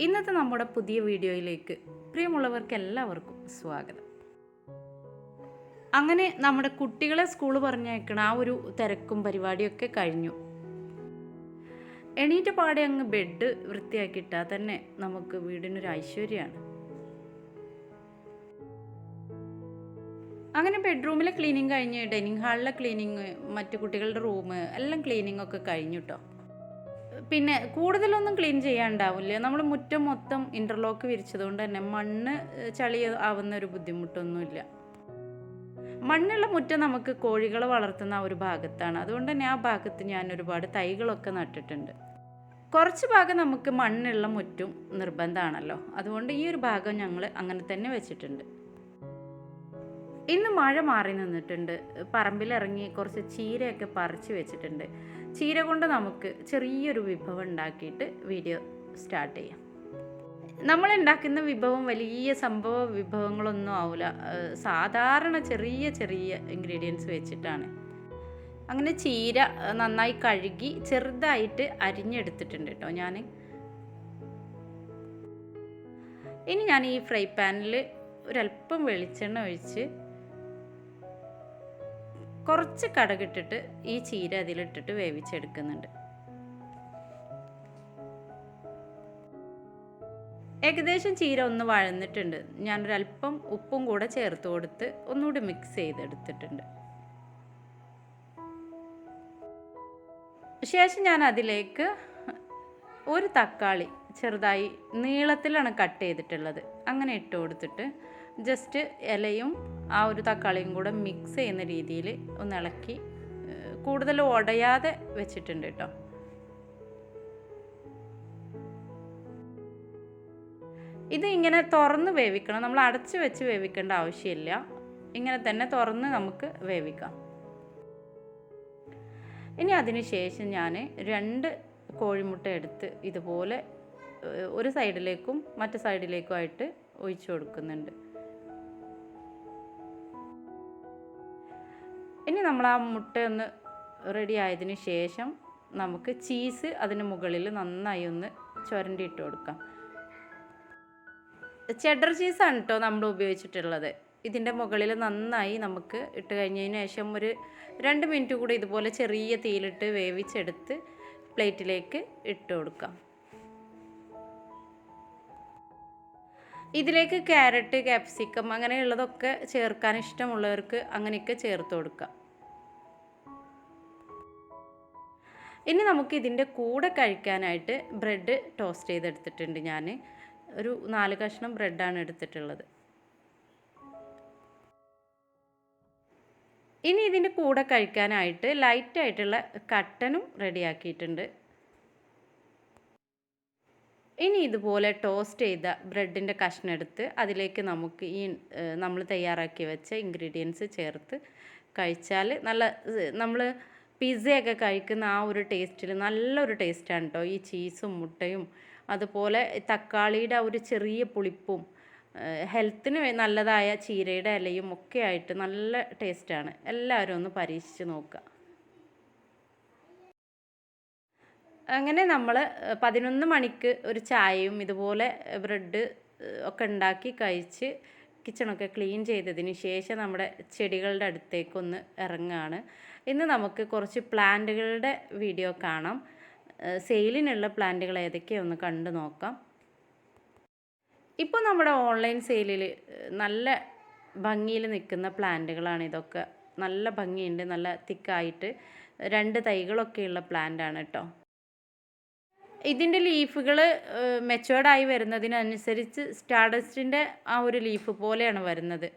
ഇന്നത്തെ നമ്മുടെ പുതിയ വീഡിയോയിലേക്ക് പ്രിയമുള്ളവർക്ക് എല്ലാവർക്കും സ്വാഗതം. അങ്ങനെ നമ്മുടെ കുട്ടികളെ സ്കൂൾ പറഞ്ഞയക്കണ ആ ഒരു തിരക്കും പരിപാടിയൊക്കെ കഴിഞ്ഞു. എണീറ്റ പാടെ അങ്ങ് ബെഡ് വൃത്തിയാക്കിയിട്ടാൽ തന്നെ നമുക്ക് വീടിനൊരു ഐശ്വര്യമാണ് അങ്ങനെ ബെഡ്റൂമിലെ ക്ലീനിങ് കഴിഞ്ഞ് ഡൈനിങ് ഹാളിലെ ക്ലീനിങ് മറ്റു കുട്ടികളുടെ റൂം എല്ലാം ക്ലീനിങ് ഒക്കെ കഴിഞ്ഞു കേട്ടോ പിന്നെ കൂടുതലൊന്നും ക്ലീൻ ചെയ്യാണ്ടാവില്ല നമ്മൾ മുറ്റം മൊത്തം ഇന്റർലോക്ക് വിരിച്ചതുകൊണ്ട് തന്നെ മണ്ണ് ചളി ആവുന്ന ഒരു ബുദ്ധിമുട്ടൊന്നുമില്ല. മണ്ണുള്ള മുറ്റം നമുക്ക് കോഴികളെ വളർത്തുന്ന ഒരു ഭാഗത്താണ്. അതുകൊണ്ട് തന്നെ ആ ഭാഗത്ത് ഞാൻ ഒരുപാട് തൈകളൊക്കെ നട്ടിട്ടുണ്ട്. കുറച്ച് ഭാഗം നമുക്ക് മണ്ണുള്ള മുറ്റും നിർബന്ധമാണല്ലോ. അതുകൊണ്ട് ഈ ഒരു ഭാഗം ഞങ്ങൾ അങ്ങനെ തന്നെ വെച്ചിട്ടുണ്ട്. ഇന്ന് മഴ മാറി നിന്നിട്ടുണ്ട്. പറമ്പിലിറങ്ങി കുറച്ച് ചീരയൊക്കെ പറിച്ചു വെച്ചിട്ടുണ്ട്. ചീര കൊണ്ട് നമുക്ക് ചെറിയൊരു വിഭവം ഉണ്ടാക്കിയിട്ട് വീഡിയോ സ്റ്റാർട്ട് ചെയ്യാം. നമ്മൾ ഉണ്ടാക്കുന്ന വിഭവം വലിയ സംഭവ വിഭവങ്ങളൊന്നും ആവില്ല സാധാരണ ചെറിയ ചെറിയ ഇൻഗ്രീഡിയൻസ് വെച്ചിട്ടാണ്. അങ്ങനെ ചീര നന്നായി കഴുകി ചെറുതായിട്ട് അരിഞ്ഞെടുത്തിട്ടുണ്ട് കേട്ടോ ഞാൻ ഇനി ഞാൻ ഈ ഫ്രൈ പാനിൽ ഒരല്പം വെളിച്ചെണ്ണ ഒഴിച്ച് കുറച്ച് കടകിട്ടിട്ട് ഈ ചീര അതിലിട്ടിട്ട് വേവിച്ചെടുക്കുന്നുണ്ട്. ഏകദേശം ചീര ഒന്ന് വഴന്നിട്ടുണ്ട്. ഞാനൊരല്പം ഉപ്പും കൂടെ ചേർത്ത് കൊടുത്ത് ഒന്നുകൂടി മിക്സ് ചെയ്തെടുത്തിട്ടുണ്ട്. ശേഷം ഞാൻ അതിലേക്ക് ഒരു തക്കാളി ചെറുതായി നീളത്തിലാണ് കട്ട് ചെയ്തിട്ടുള്ളത്. അങ്ങനെ ഇട്ട് കൊടുത്തിട്ട് ജസ്റ്റ് ഇലയും ആ ഒരു തക്കാളിയും കൂടെ മിക്സ് ചെയ്യുന്ന രീതിയിൽ ഒന്ന് ഇളക്കി കൂടുതൽ ഉടയാതെ വെച്ചിട്ടുണ്ട് കേട്ടോ. ഇത് ഇങ്ങനെ തുറന്ന് വേവിക്കണം. നമ്മൾ അടച്ച് വെച്ച് വേവിക്കേണ്ട ആവശ്യമില്ല. ഇങ്ങനെ തന്നെ തുറന്ന് നമുക്ക് വേവിക്കാം. ഇനി അതിന് ശേഷം ഞാൻ രണ്ട് കോഴിമുട്ട എടുത്ത് ഇതുപോലെ ഒരു സൈഡിലേക്കും മറ്റു സൈഡിലേക്കുമായിട്ട് ഒഴിച്ചു കൊടുക്കുന്നുണ്ട്. ഇനി നമ്മൾ ആ മുട്ട ഒന്ന് റെഡി ആയതിന് ശേഷം നമുക്ക് ചീസ് അതിന് മുകളിൽ നന്നായി ഒന്ന് ചുരണ്ടിയിട്ട് കൊടുക്കാം. ചെഡർ ചീസാണ് കേട്ടോ നമ്മൾ ഉപയോഗിച്ചിട്ടുള്ളത്. ഇതിന്റെ മുകളിൽ നന്നായി നമുക്ക് ഇട്ട് കഴിഞ്ഞതിന് ശേഷം ഒരു രണ്ട് മിനിറ്റ് കൂടി ഇതുപോലെ ചെറിയ തീയിലിട്ട് വേവിച്ചെടുത്ത് പ്ലേറ്റിലേക്ക് ഇട്ട് കൊടുക്കാം. ഇതിലേക്ക് ക്യാരറ്റ് ക്യാപ്സിക്കം അങ്ങനെയുള്ളതൊക്കെ ചേർക്കാൻ ഇഷ്ടമുള്ളവർക്ക് അങ്ങനെയൊക്കെ ചേർത്ത് കൊടുക്കാം. ഇനി നമുക്ക് ഇതിന്റെ കൂടെ കഴിക്കാനായിട്ട് ബ്രെഡ് ടോസ്റ്റ് ചെയ്തെടുത്തിട്ടുണ്ട് ഞാൻ. ഒരു നാല് കഷ്ണം ബ്രെഡാണ് എടുത്തിട്ടുള്ളത്. ഇനി ഇതിന്റെ കൂടെ കഴിക്കാനായിട്ട് ലൈറ്റായിട്ടുള്ള കട്ടനും റെഡിയാക്കിയിട്ടുണ്ട് ഇനി ഇതുപോലെ ടോസ്റ്റ് ചെയ്ത ബ്രെഡിന്റെ കഷ്ണം എടുത്ത് അതിലേക്ക് നമുക്ക് ഈ നമ്മൾ തയ്യാറാക്കി വെച്ച ഇൻഗ്രീഡിയൻസ് ചേർത്ത് കഴിച്ചാൽ നല്ല നമ്മൾ പിസ്സയൊക്കെ കഴിക്കുന്ന ആ ഒരു ടേസ്റ്റിൽ നല്ലൊരു ടേസ്റ്റാണ് കേട്ടോ ഈ ചീസും മുട്ടയും അതുപോലെ തക്കാളിയുടെ ഒരു ചെറിയ പുളിപ്പും ഹെൽത്തിന് നല്ലതായ ചീരയുടെ ഇലയും ഒക്കെ ആയിട്ട് നല്ല ടേസ്റ്റാണ് എല്ലാവരും ഒന്ന് പരീക്ഷിച്ച് നോക്കുക അങ്ങനെ നമ്മൾ പതിനൊന്ന് മണിക്ക് ഒരു ചായയും ഇതുപോലെ ബ്രെഡ് ഒക്കെ ഉണ്ടാക്കി കഴിച്ച് കിച്ചണൊക്കെ ക്ലീൻ ചെയ്തതിന് ശേഷം നമ്മുടെ ചെടികളുടെ അടുത്തേക്കൊന്ന് ഇറങ്ങുകയാണ് ഇന്ന് നമുക്ക് കുറച്ച് പ്ലാന്റുകളുടെ വീഡിയോ കാണാം. സെയിലിനുള്ള പ്ലാന്റുകൾ ഏതൊക്കെയൊന്ന് കണ്ടു നോക്കാം. ഇപ്പോൾ നമ്മുടെ ഓൺലൈൻ സെയിലിൽ നല്ല ഭംഗിയിൽ നിൽക്കുന്ന പ്ലാന്റുകളാണ് ഇതൊക്കെ. നല്ല ഭംഗിയുണ്ട് നല്ല തിക്കായിട്ട്. രണ്ട് തൈകളൊക്കെയുള്ള പ്ലാന്റാണ് കേട്ടോ. ഇതിന്റെ ലീഫുകൾ മെച്ചുവേർഡായി വരുന്നതിനനുസരിച്ച് സ്റ്റാഡസ്റ്റിന്റെ ആ ഒരു ലീഫ് പോലെയാണ് വരുന്നത്.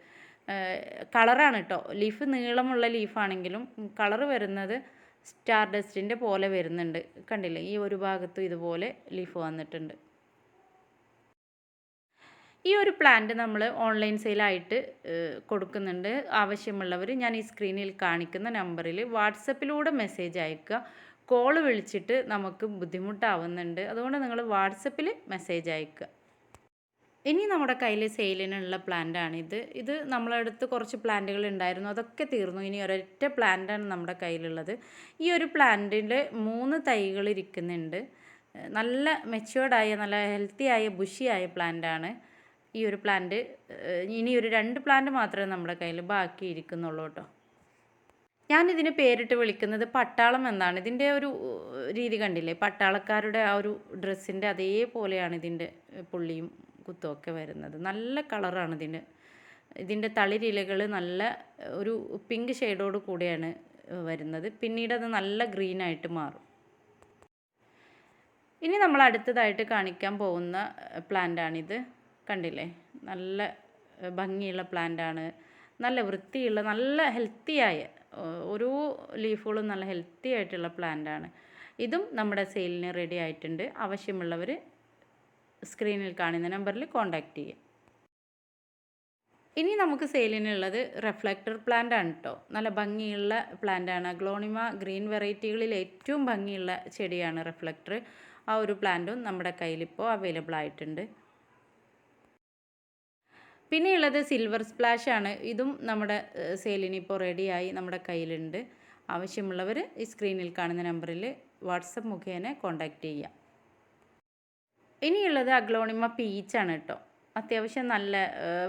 കളറാണ് കേട്ടോ ലീഫ് നീളമുള്ള ലീഫാണെങ്കിലും കളർ വരുന്നത് സ്റ്റാർഡസ്റ്റിന്റെ പോലെ വരുന്നുണ്ട്. കണ്ടില്ലേ? ഈ ഒരു ഭാഗത്തും ഇതുപോലെ ലീഫ് വന്നിട്ടുണ്ട്. ഈ ഒരു പ്ലാന്റ് നമ്മൾ ഓൺലൈൻ സെയിലായിട്ട് കൊടുക്കുന്നുണ്ട്. ആവശ്യമുള്ളവർ ഞാൻ ഈ സ്ക്രീനിൽ കാണിക്കുന്ന നമ്പറിൽ വാട്സപ്പിലൂടെ മെസ്സേജ് അയക്കുക. കോൾ വിളിച്ചിട്ട് നമുക്ക് ബുദ്ധിമുട്ടാവുന്നുണ്ട്. അതുകൊണ്ട് നിങ്ങൾ വാട്സപ്പിൽ മെസ്സേജ് അയക്കുക. ഇനി നമ്മുടെ കയ്യിൽ സെയിലിനുള്ള പ്ലാന്റാണിത് ഇത്. നമ്മളടുത്ത് കുറച്ച് പ്ലാന്റുകൾ ഉണ്ടായിരുന്നു. അതൊക്കെ തീർന്നു. ഇനി ഒരൊറ്റ പ്ലാന്റാണ് നമ്മുടെ കയ്യിലുള്ളത്. ഈ ഒരു പ്ലാന്റിൽ മൂന്ന് തൈകൾ ഇരിക്കുന്നുണ്ട്. നല്ല മെച്ചുവേർഡായ നല്ല ഹെൽത്തി ആയ ബുഷിയായ പ്ലാന്റാണ് ഈ ഒരു പ്ലാന്റ് ഇനി ഒരു രണ്ട് പ്ലാന്റ് മാത്രമേ നമ്മുടെ കയ്യിൽ ബാക്കി ഇരിക്കുന്നുള്ളൂ കേട്ടോ. ഞാനിതിന് പേരിട്ട് വിളിക്കുന്നത് പട്ടാളം എന്നാണ്. ഇതിന്റെ ഒരു രീതി കണ്ടില്ലേ? പട്ടാളക്കാരുടെ ആ ഒരു ഡ്രസ്സിന്റെ അതേപോലെയാണ് ഇതിന്റെ പുള്ളിയും കുത്തുമൊക്കെ വരുന്നത്. നല്ല കളറാണ് ഇതിന് ഇതിന്റെ തളിരിലകൾ നല്ല ഒരു പിങ്ക് ഷെയ്ഡോട് കൂടിയാണ് വരുന്നത്. പിന്നീട് അത് നല്ല ഗ്രീനായിട്ട് മാറും. ഇനി നമ്മൾ അടുത്തതായിട്ട് കാണിക്കാൻ പോകുന്ന പ്ലാന്റാണിത്. കണ്ടില്ലേ? നല്ല ഭംഗിയുള്ള പ്ലാന്റാണ്. നല്ല വൃത്തിയുള്ള നല്ല ഹെൽത്തിയായ ഓരോ ലീഫുകളും നല്ല ഹെൽത്തി ആയിട്ടുള്ള പ്ലാന്റാണ് ഇതും നമ്മുടെ സെയിലിന് റെഡി ആയിട്ടുണ്ട്. ആവശ്യമുള്ളവർ സ്ക്രീനിൽ കാണുന്ന നമ്പറിൽ കോൺടാക്റ്റ് ചെയ്യുക ഇനി നമുക്ക് സെയിലിനുള്ളത് റിഫ്ലക്ടർ പ്ലാന്റ് ആണ് കേട്ടോ നല്ല ഭംഗിയുള്ള പ്ലാന്റ് ആണ്. ഗ്ലോണിമ ഗ്രീൻ വെറൈറ്റികളിൽ ഏറ്റവും ഭംഗിയുള്ള ചെടിയാണ് റിഫ്ലക്ടർ ആ ഒരു പ്ലാന്റും നമ്മുടെ കയ്യിലിപ്പോൾ അവൈലബിൾ ആയിട്ടുണ്ട്. പിന്നെയുള്ളത് സിൽവർ സ്പ്ലാഷ് ആണ്. ഇതും നമ്മുടെ സെയിലിന് ഇപ്പോൾ റെഡിയായി നമ്മുടെ കയ്യിലുണ്ട്. ആവശ്യമുള്ളവർ ഈ സ്ക്രീനിൽ കാണുന്ന നമ്പറിൽ വാട്സപ്പ് മുഖേന കോൺടാക്റ്റ് ചെയ്യാം. ഇനിയുള്ളത് അഗ്ലോണിമ പീച്ചാണ് കേട്ടോ അത്യാവശ്യം നല്ല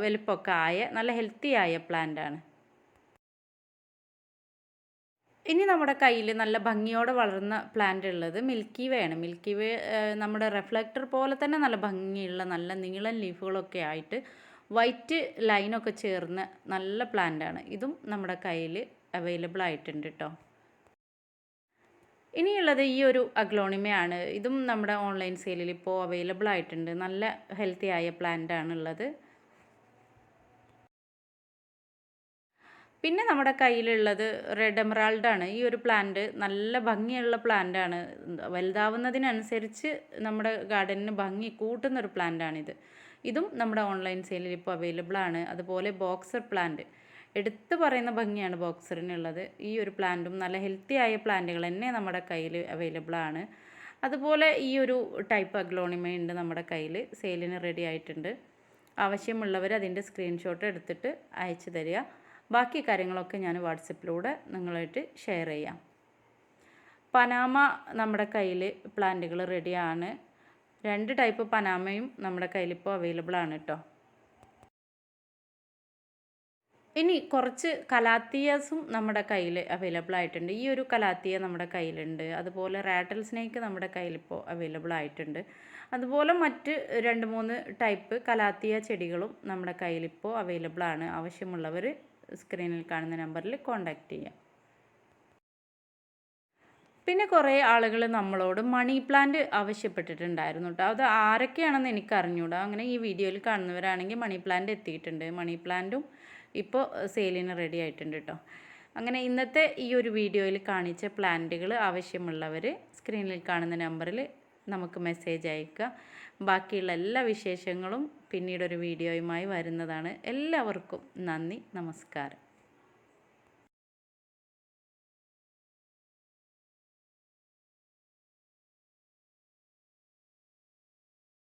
വലുപ്പമൊക്കെ ആയ നല്ല ഹെൽത്തി ആയ പ്ലാന്റ് ആണ്. ഇനി നമ്മുടെ കയ്യിൽ നല്ല ഭംഗിയോടെ വളർന്ന പ്ലാന്റ് ഉള്ളത് മിൽക്കി വേ ആണ്. മിൽക്കി വേ നമ്മുടെ റിഫ്ലക്ടർ പോലെ തന്നെ നല്ല ഭംഗിയുള്ള നല്ല നീളൻ ലീഫുകളൊക്കെ ആയിട്ട് വൈറ്റ് ലൈനൊക്കെ ചേർന്ന നല്ല പ്ലാന്റ് ആണ് ഇതും നമ്മുടെ കയ്യിൽ അവൈലബിൾ ആയിട്ടുണ്ട് കേട്ടോ ഇനിയുള്ളത് ഈ ഒരു അഗ്ലോണിമയാണ്. ഇതും നമ്മുടെ ഓൺലൈൻ സെയിലിൽ ഇപ്പോൾ അവൈലബിൾ ആയിട്ടുണ്ട്. നല്ല ഹെൽത്തി ആയ പ്ലാന്റ് ആണുള്ളത്. പിന്നെ നമ്മുടെ കയ്യിലുള്ളത് റെഡ് എമറാൾഡ് ആണ്. ഈ ഒരു പ്ലാന്റ് നല്ല ഭംഗിയുള്ള പ്ലാന്റ് ആണ്. വലുതാവുന്നതിനനുസരിച്ച് നമ്മുടെ ഗാർഡനിന് ഭംഗി കൂട്ടുന്ന ഒരു പ്ലാന്റ് ആണിത്. ഇതും നമ്മുടെ ഓൺലൈൻ സെയിലിൽ ഇപ്പോൾ അവൈലബിൾ ആണ്. അതുപോലെ ബോക്സർ പ്ലാന്റ് എടുത്തു പറയുന്ന ഭംഗിയാണ് ബോക്സറിനുള്ളത് ഈ ഒരു പ്ലാന്റും നല്ല ഹെൽത്തി ആയ പ്ലാന്റുകൾ തന്നെ നമ്മുടെ കയ്യിൽ അവൈലബിൾ ആണ്. അതുപോലെ ഈ ഒരു ടൈപ്പ് അഗ്ലോണിമ ഉണ്ട് നമ്മുടെ കയ്യിൽ. സെയിലിന് റെഡി ആയിട്ടുണ്ട്. ആവശ്യമുള്ളവർ അതിന്റെ സ്ക്രീൻഷോട്ട് എടുത്തിട്ട് അയച്ചു തരിക. ബാക്കി കാര്യങ്ങളൊക്കെ ഞാൻ വാട്സപ്പിലൂടെ നിങ്ങളായിട്ട് ഷെയർ ചെയ്യാം. പനാമ നമ്മുടെ കയ്യിൽ പ്ലാന്റുകൾ റെഡിയാണ് രണ്ട് ടൈപ്പ് പനാമയും നമ്മുടെ കയ്യിൽ ഇപ്പോൾ അവൈലബിൾ ആണ് കേട്ടോ ഇനി കുറച്ച് കലാത്തിയാസും നമ്മുടെ കയ്യിൽ അവൈലബിൾ ആയിട്ടുണ്ട്. ഈ ഒരു കലാത്തിയ നമ്മുടെ കയ്യിലുണ്ട്. അതുപോലെ റാറ്റൽ സ്നേക്ക് നമ്മുടെ കയ്യിലിപ്പോൾ അവൈലബിൾ ആയിട്ടുണ്ട്. അതുപോലെ മറ്റ് രണ്ട് മൂന്ന് ടൈപ്പ് കലാത്തിയ ചെടികളും നമ്മുടെ കയ്യിലിപ്പോൾ അവൈലബിൾ ആണ്. ആവശ്യമുള്ളവർ സ്ക്രീനിൽ കാണുന്ന നമ്പറിൽ കോൺടാക്റ്റ് ചെയ്യാം. പിന്നെ കുറേ ആളുകൾ നമ്മളോട് മണി പ്ലാന്റ് ആവശ്യപ്പെട്ടിട്ടുണ്ടായിരുന്നു കേട്ടോ അത് ആരൊക്കെയാണെന്ന് എനിക്ക് അറിഞ്ഞൂടാ അങ്ങനെ ഈ വീഡിയോയിൽ കാണുന്നവരാണെങ്കിൽ മണി പ്ലാന്റ് എത്തിയിട്ടുണ്ട്. മണി പ്ലാന്റും ഇപ്പോൾ സെയിലിന് റെഡി ആയിട്ടുണ്ട് കേട്ടോ അങ്ങനെ ഇന്നത്തെ ഈ ഒരു വീഡിയോയിൽ കാണിച്ച പ്ലാന്റുകൾ ആവശ്യമുള്ളവർ സ്ക്രീനിൽ കാണുന്ന നമ്പറിൽ നമുക്ക് മെസ്സേജ് അയക്കുക ബാക്കിയുള്ള എല്ലാ വിശേഷങ്ങളും പിന്നീടൊരു വീഡിയോയുമായി വരുന്നതാണ്. എല്ലാവർക്കും നന്ദി. നമസ്കാരം.